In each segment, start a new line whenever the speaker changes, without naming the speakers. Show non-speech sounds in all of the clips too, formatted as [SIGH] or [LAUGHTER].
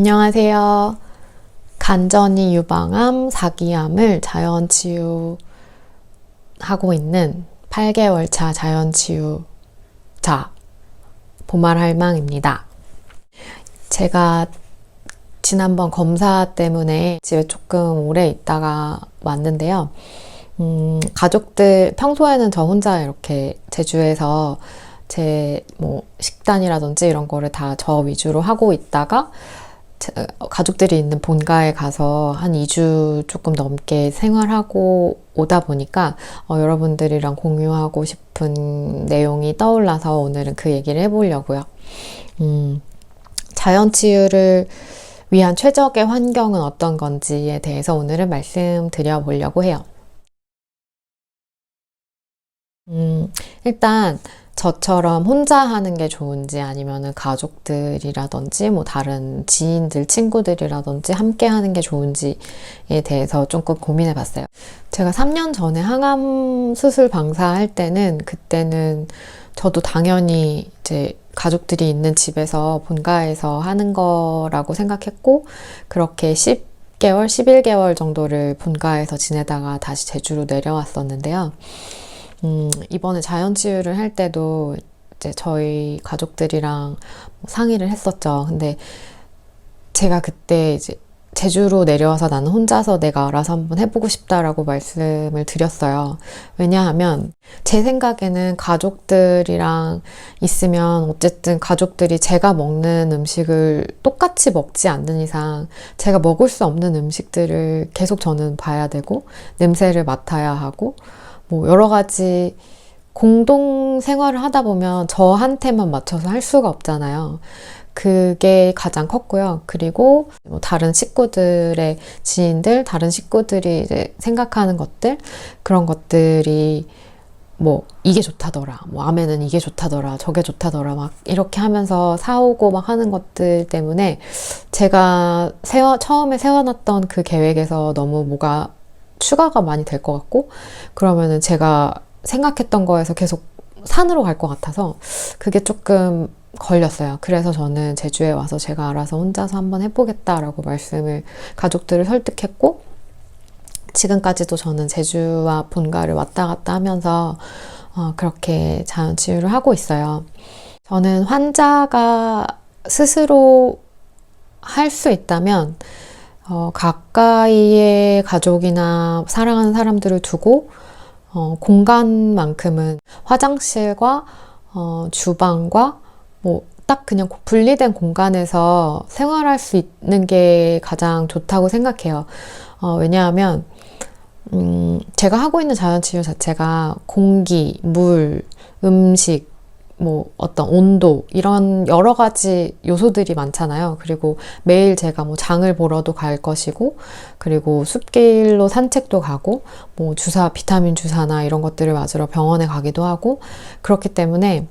안녕하세요. 간전이 유방암, 사기암을 자연 치유하고 있는 8개월 차 자연 치유자 보말할망입니다. 제가 지난번 검사 때문에 집에 조금 오래 있다가 왔는데요. 음, 가족들, 평소에는 저 혼자 이렇게 제주에서 제 뭐 식단이라든지 이런 거를 다 저 위주로 하고 있다가 가족들이 있는 본가에 가서 한 2주 조금 넘게 생활하고 오다 보니까 어, 여러분들이랑 공유하고 싶은 내용이 떠올라서 오늘은 그 얘기를 해보려고요. 음, 자연 치유를 위한 최적의 환경은 어떤 건지에 대해서 오늘은 말씀드려 보려고 해요. 음, 일단 저처럼 혼자 하는 게 좋은지 아니면은 가족들이라든지 뭐 다른 지인들, 친구들이라든지 함께 하는 게 좋은지에 대해서 조금 고민해 봤어요. 제가 3년 전에 항암 수술 방사할 때는 그때는 저도 당연히 이제 가족들이 있는 집에서 본가에서 하는 거라고 생각했고 그렇게 10개월, 11개월 정도를 본가에서 지내다가 다시 제주로 내려왔었는데요. 음, 이번에 자연치유를 할 때도 이제 저희 가족들이랑 뭐 상의를 했었죠. 근데 제가 그때 이제 제주로 내려와서 나는 혼자서 내가 알아서 한번 해보고 싶다라고 말씀을 드렸어요. 왜냐하면 제 생각에는 가족들이랑 있으면 어쨌든 가족들이 제가 먹는 음식을 똑같이 먹지 않는 이상 제가 먹을 수 없는 음식들을 계속 저는 봐야 되고 냄새를 맡아야 하고 뭐 여러 가지 공동 생활을 하다 보면 저한테만 맞춰서 할 수가 없잖아요. 그게 가장 컸고요. 그리고 뭐 다른 식구들의 지인들, 다른 식구들이 이제 생각하는 것들, 그런 것들이 뭐 이게 좋다더라, 뭐 아메는 이게 좋다더라, 저게 좋다더라, 막 이렇게 하면서 사오고 막 하는 것들 때문에 제가 세워, 처음에 세워놨던 그 계획에서 너무 뭐가 추가가 많이 될 것 같고, 그러면은 제가 생각했던 거에서 계속 산으로 갈 것 같아서 그게 조금 걸렸어요. 그래서 저는 제주에 와서 제가 알아서 혼자서 한번 해보겠다라고 말씀을 가족들을 설득했고, 지금까지도 저는 제주와 본가를 왔다 갔다 하면서 어, 그렇게 자연 치유를 하고 있어요. 저는 환자가 스스로 할 수 있다면 어, 가까이의 가족이나 사랑하는 사람들을 두고 어, 공간만큼은 화장실과 어, 주방과 뭐 딱 그냥 분리된 공간에서 생활할 수 있는 게 가장 좋다고 생각해요. 어, 왜냐하면 음, 제가 하고 있는 자연치유 자체가 공기, 물, 음식, 뭐 어떤 온도 이런 여러 가지 요소들이 많잖아요. 그리고 매일 제가 뭐 장을 보러도 갈 것이고 그리고 숲길로 산책도 가고 뭐 주사 비타민 주사나 이런 것들을 맞으러 병원에 가기도 하고 그렇기 때문에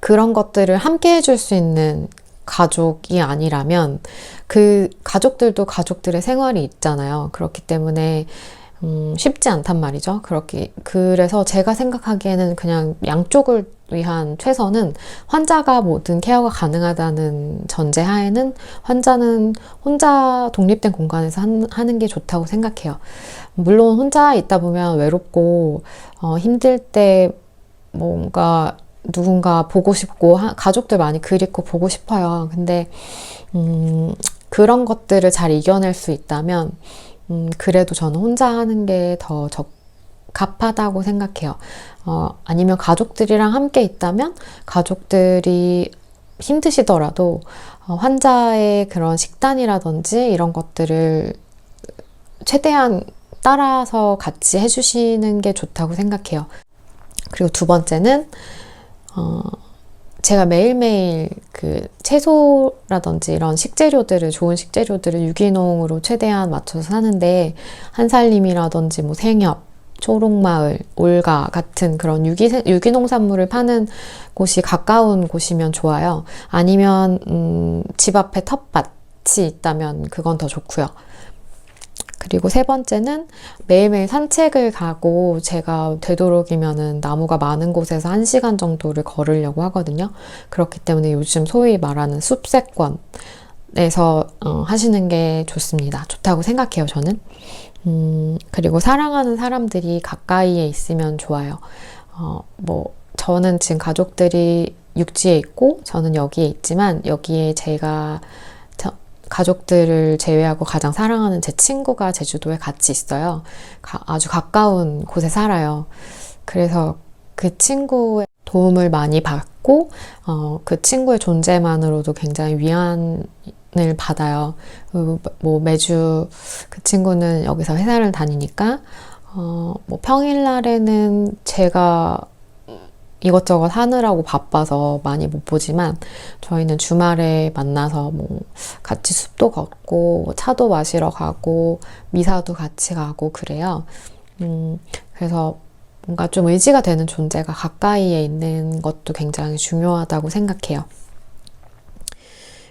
그런 것들을 함께 해줄 수 있는 가족이 아니라면 그 가족들도 가족들의 생활이 있잖아요. 그렇기 때문에 음, 쉽지 않단 말이죠. 그렇게 그래서 제가 생각하기에는 그냥 양쪽을 위한 최선은 환자가 모든 케어가 가능하다는 전제 하에는 환자는 혼자 독립된 공간에서 한- 하는 게 좋다고 생각해요. 물론 혼자 있다 보면 외롭고 어, 힘들 때 뭔가 누군가 보고 싶고 하- 가족들 많이 그립고 보고 싶어요. 근데 음, 그런 것들을 잘 이겨낼 수 있다면 음, 그래도 저는 혼자 하는 게 더 적합하다고 생각해요. 어, 아니면 가족들이랑 함께 있다면 가족들이 힘드시더라도 어, 환자의 그런 식단이라든지 이런 것들을 최대한 따라서 같이 해주시는 게 좋다고 생각해요. 그리고 두 번째는 어, 제가 매일매일 그 채소라든지 이런 식재료들을 좋은 식재료들을 유기농으로 최대한 맞춰서 사는데 한살림이라든지 뭐 생협, 초록마을, 올가 같은 그런 유기 유기농산물을 파는 곳이 가까운 곳이면 좋아요. 아니면 음, 집 앞에 텃밭이 있다면 그건 더 좋고요. 그리고 세 번째는 매일매일 산책을 가고 제가 되도록이면은 나무가 많은 곳에서 한 시간 정도를 걸으려고 하거든요. 그렇기 때문에 요즘 소위 말하는 숲세권, 내서 어, 하시는 게 좋습니다. 좋다고 생각해요, 저는. 음, 그리고 사랑하는 사람들이 가까이에 있으면 좋아요. 어, 뭐, 저는 지금 가족들이 육지에 있고, 저는 여기에 있지만, 여기에 제가 저- 가족들을 제외하고 가장 사랑하는 제 친구가 제주도에 같이 있어요. 가- 아주 가까운 곳에 살아요. 그래서 그 친구의 도움을 많이 받고, 어, 그 친구의 존재만으로도 굉장히 위안 을 받아요. 그리고 뭐 매주 그 친구는 여기서 회사를 다니니까, 어, 뭐 평일 날에는 제가 이것저것 하느라고 바빠서 많이 못 보지만, 저희는 주말에 만나서 뭐 같이 숲도 걷고, 뭐 차도 마시러 가고, 미사도 같이 가고 그래요. 음, 그래서 뭔가 좀 의지가 되는 존재가 가까이에 있는 것도 굉장히 중요하다고 생각해요.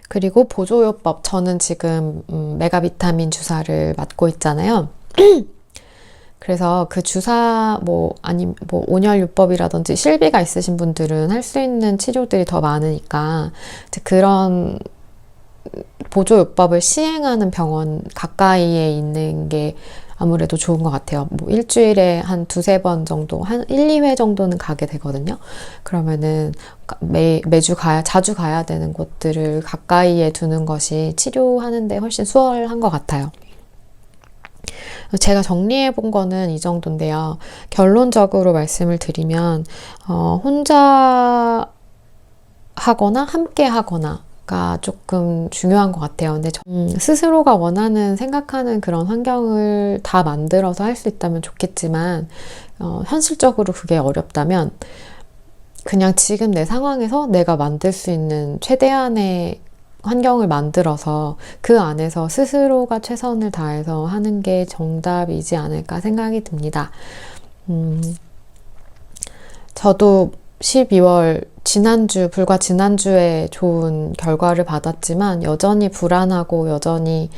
그리고 보조요법, 저는 지금 음, 메가비타민 주사를 맞고 있잖아요. [CLEARS THROAT] 그래서 그 주사 뭐 아니 뭐 온열 요법이라든지 실비가 있으신 분들은 할 수 있는 치료들이 더 많으니까 이제 그런 보조 요법을 시행하는 병원 가까이에 있는 게 아무래도 좋은 것 같아요. 뭐 일주일에 한 두세 번 정도, 한 1, 2회 정도는 가게 되거든요. 그러면은 매, 매주 가야, 자주 가야 되는 곳들을 가까이에 두는 것이 치료하는데 훨씬 수월한 것 같아요. 제가 정리해 본 거는 이 정도인데요. 결론적으로 말씀을 드리면, 어, 혼자 하거나 함께 하거나 가 조금 중요한 것 같아요. 근데 저- 음, 스스로가 원하는 생각하는 그런 환경을 다 만들어서 할 수 있다면 좋겠지만, 어, 현실적으로 그게 어렵다면, 그냥 지금 내 상황에서 내가 만들 수 있는 최대한의 환경을 만들어서 그 안에서 스스로가 최선을 다해서 하는 게 정답이지 않을까 생각이 듭니다. 음, 저도 12월 지난주, 불과 지난주에 좋은 결과를 받았지만 여전히 불안하고 여전히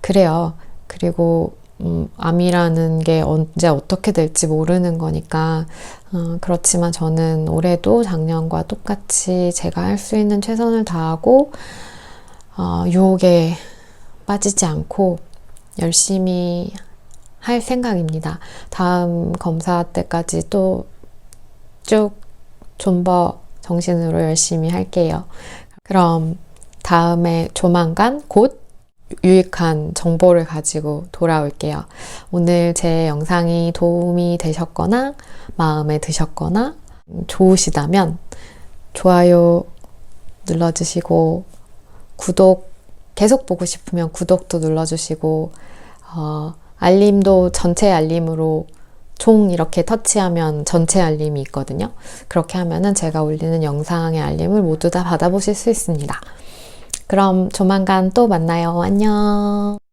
그래요. 그리고 음, 암이라는 게 언제 어떻게 될지 모르는 거니까 어, 그렇지만 저는 올해도 작년과 똑같이 제가 할 수 있는 최선을 다하고 어, 유혹에 빠지지 않고 열심히 할 생각입니다. 다음 검사 때까지 또 쭉 존버 정신으로 열심히 할게요. 그럼 다음에 조만간 곧 유익한 정보를 가지고 돌아올게요. 오늘 제 영상이 도움이 되셨거나 마음에 드셨거나 좋으시다면 좋아요 눌러주시고 구독 계속 보고 싶으면 구독도 눌러주시고 어, 알림도 전체 알림으로 총 이렇게 터치하면 전체 알림이 있거든요. 그렇게 하면은 제가 올리는 영상의 알림을 모두 다 받아보실 수 있습니다. 그럼 조만간 또 만나요. 안녕.